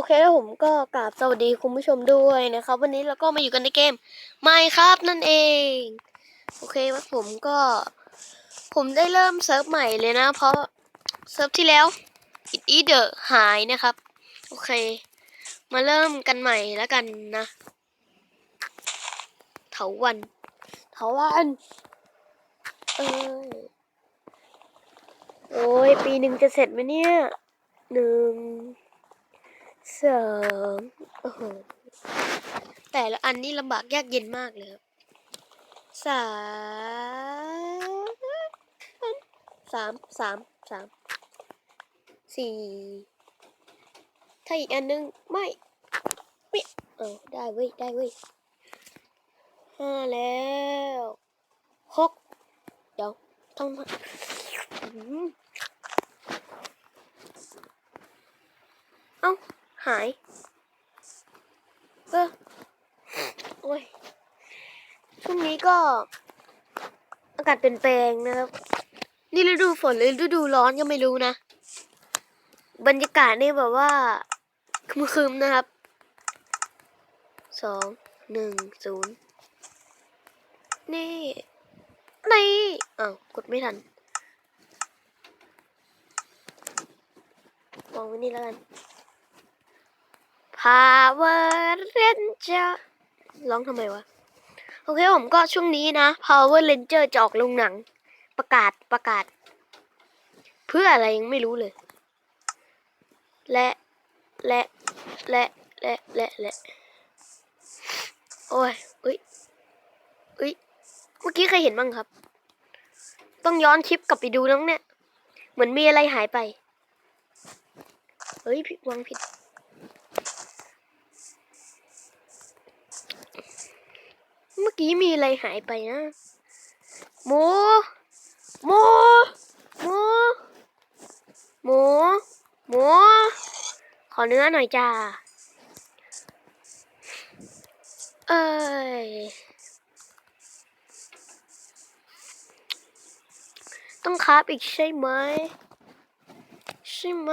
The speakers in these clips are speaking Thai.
อเคแล้วผมก็กราบสวัสดีคุณผู้ชมด้วยนะครับ วันนี้เราก็มาอยู่กันในเกมไม่ครับนั่นเอง โอเคว่าผมก็ ผมได้เริ่มเซิร์ฟใหม่เลยนะ เพราะเซิร์ฟที่แล้วอิดอีเดอร์หายนะครับ โอเค มาเริ่มกันใหม่แล้วกันนะเถาวันเถาวันเออโอ้ยปีหนึ่งจะเสร็จไหมเนี่ยหนึ่ง สองโอ้โหแต่ละอันนี่ลำบากยากเย็นมากเลยครับสามสามสามสามสี่ถ้าอีกอันนึงไม่ไม่เออได้เว้ยได้เว้ยห้าแล้วหกเดี๋ยวต้องมาอืมเอ้า หายเออโอ้ยช่วงนี้ก็ อากาศเปลี่ยนแปลงนะครับ นี่ฤดูฝนหรือฤดูร้อนก็ไม่รู้นะ บรรยากาศนี่แบบว่าครึมๆนะครับสองหนึ่งศูนย์นี่นี่อ้าวกดไม่ทันวางไว้นี่แล้วกัน Power Ranger ร้องทำไมวะ โอเคผมก็ช่วงนี้นะ Power Ranger จะออกลงหนัง ประกาศประกาศ เพื่ออะไรยังไม่รู้เลย และ และ และ และ และ และ โอ้ยเอ้ยเอ้ยเมื่อกี้ใครเห็นบ้างครับ ต้องย้อนคลิปกลับไปดูน้องเนี่ย เหมือนมีอะไรหายไป เฮ้ยผิดวางผิด เมื่อกี้มีอะไรหายไปนะหมูหมูหมูหมูหมูขอเนื้อหน่อยจ้าเอ้ยต้องคาบอีกใช่ไหมใช่ไหม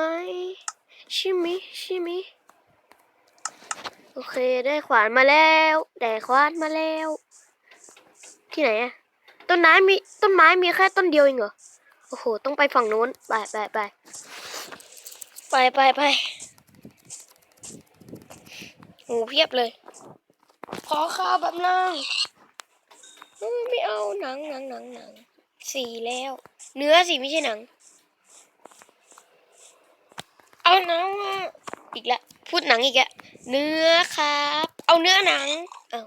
ใช่ไหมใช่ไหมโอเคได้ขวานมาแล้วได้ขวานมาแล้ว ที่ไหนอะต้นไม้มีต้นไม้มีแค่ต้นเดียวเองเหรอ โอ้โห ต้องไปฝั่งโน้น ไปไปไปไปไปไปโอ้เพียบเลย ขอข้าวแบบนึงไม่เอาหนังหนังหนังหนังสีแล้ว เนื้อสิไม่ใช่หนัง เอาหนังอีกแล้วพูดหนังอีกแล้วเนื้อครับ เอาเนื้อหนัง เอา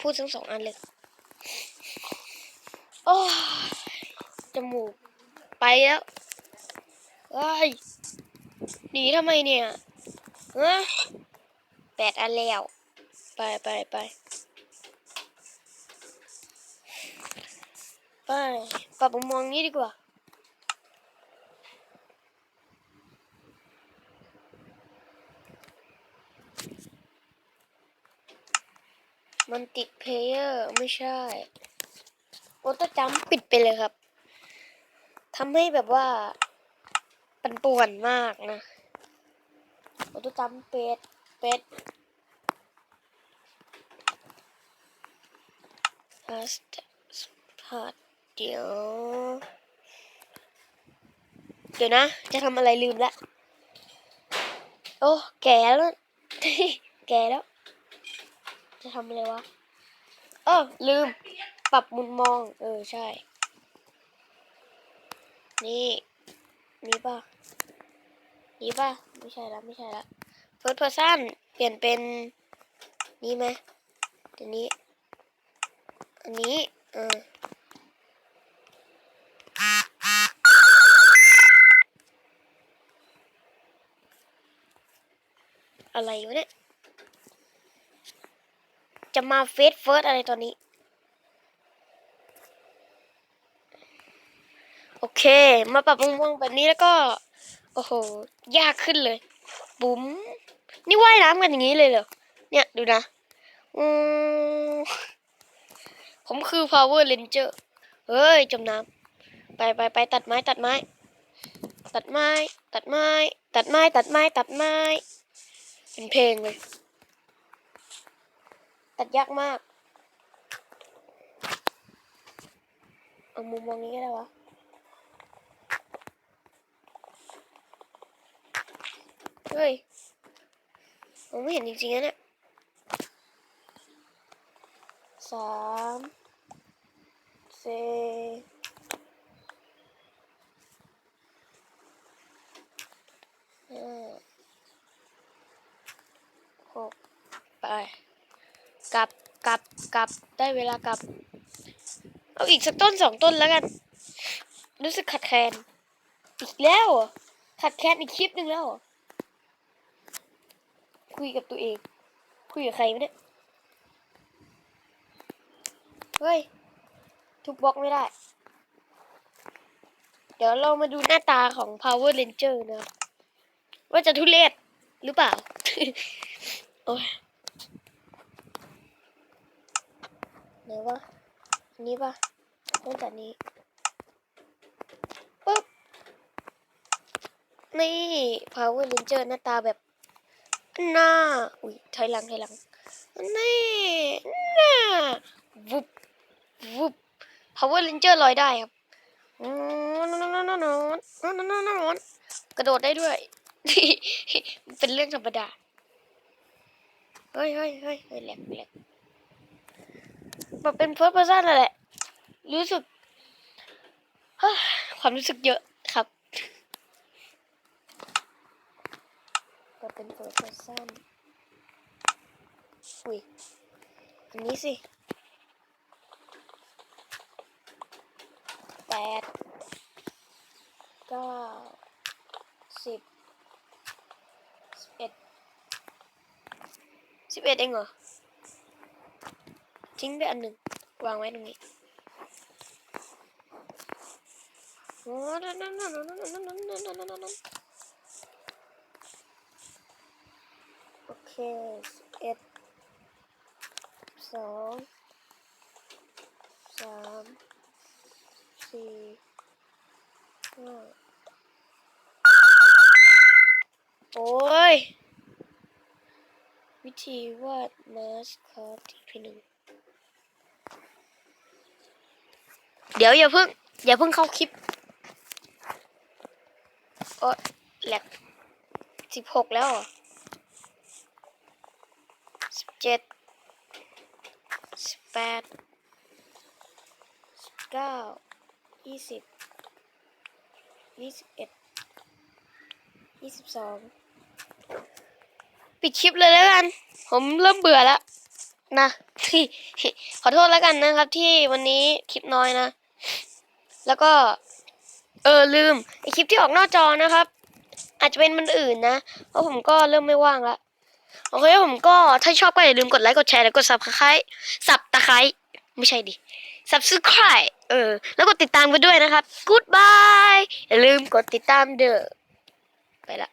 พูดทั้งสองอันเลย โอ้ยจมูก ไปแล้วเอ้ยหนีทำไมเนี่ยฮะแปดอันแล้ว ไปไปไปไปปรับมุมมองนี้ดีกว่ามันติดเพลเยอร์ ไม่ใช่ อโต้จัมปิดไปเลยครับทำให้แบบว่าปันป่วนมากนะโอโต้จัมเป็ดเป็ดพาสพาสเดี๋ยว เดี๋ยวนะ จะทำอะไรลืมละ โอ้ แก่แล้ว แก่แล้ว จะทำอะไรวะ เออลืม รับมุมมอง เออใช่ นี่นี่ป่ะนี่ป่ะไม่ใช่ละไม่ใช่ละ first person เปลี่ยนเป็นนี่ไหมอันนี้ อันนี้เอออะไรวะเนี่ย จะมาเฟสเฟิร์สอะไรตอนนี้ โอเค มาปรับมุมมองแบบนี้แล้วก็ โอ้โห ยากขึ้นเลย บุ๋มนี่ว่ายน้ำกันอย่างนี้เลยเหรอ เนี่ยดูนะ อืมผมคือ power ranger เฮ้ย จมน้ำ ไปไปไปตัดไม้ตัดไม้ ตัดไม้ ตัดไม้ ตัดไม้ ตัดไม้ ตัดไม้ เป็นเพลงเลย ตัดยากมาก เอามุมมองนี้ก็ได้วะ เฮ้ย ผมไม่เห็นจริงๆนะเนี่ยสามสี่ห้าหกไป กลับกลับกลับได้เวลากลับ เอาอีกสักต้นสองต้นแล้วกัน รู้สึกขัดแคลนอีกแล้วขัดแคลนอีกคลิปหนึ่งแล้ว คุยกับตัวเอง คุยกับใครไม่ได้ เฮ้ย ทุบบล็อกไม่ได้ เดี๋ยวเรามาดูหน้าตาของ Power Ranger นะครับว่าจะทุเรศหรือเปล่า โอ้ยไหนวะอันนี้ปะตั้งแต่นี้ปุ๊บ นี่ Power Ranger หน้าตาแบบ หน้า อุ้ยถอยหลังถอยหลังนี่หน้าวุบวุบ Power Ranger ลอยได้ครับกระโดดได้ด้วย เป็นเรื่องธรรมดา เฮ้ยเฮ้ยเฮ้ยเฮ้ยแหลกแหลกแบบเป็นเฟิร์สเพอร์ซันแหละ รู้สึก ความรู้สึกเยอะ็เป็นเฟิร์สเพอร์ซันอุ้ยอันนี้สิแปดเก้าสิบสิบเอ็ดสิบเอ็ดเองเหรอ ทิ้งไปอันหนึ่งวางไว้ตรงนี้โอ้นั่นนั่นนั่นนั่นนั่นนั่นนั่นนั่นนั่นนั่นโอ เคสเอ็ดสองสามสี่ห้าโอ้ย วิธีวาดมาสคอตอีกทีหนึ่งเดี๋ยวอย่าเพิ่ง อย่าเพิ่งเข้าคลิปโอ้แหลกสิบหกแล้วเหรอ สิบเจ็ดสิบแปดสิบเก้ายี่สิบยี่สิบเอ็ดยี่สิบสองปิดคลิปเลยแล้วกัน ผมเริ่มเบื่อแล้วนะขอโทษแล้วกันนะครับที่วันนี้คลิปน้อยนะ แล้วก็ เออลืมไอคลิปที่ออกนอกจอนะครับ อาจจะเป็นมันอื่นนะ เพราะผมก็เริ่มไม่ว่างละ โอเคผมก็ถ้าชอบก็อย่าลืมกดไลค์กดแชร์แล้วกดซับคาไซซับตะไคร้ไม่ใช่ดิซับสไคร้เออ แล้วกดติดตามกันด้วยนะครับ goodbye อย่าลืมกดติดตามเด้อไปละ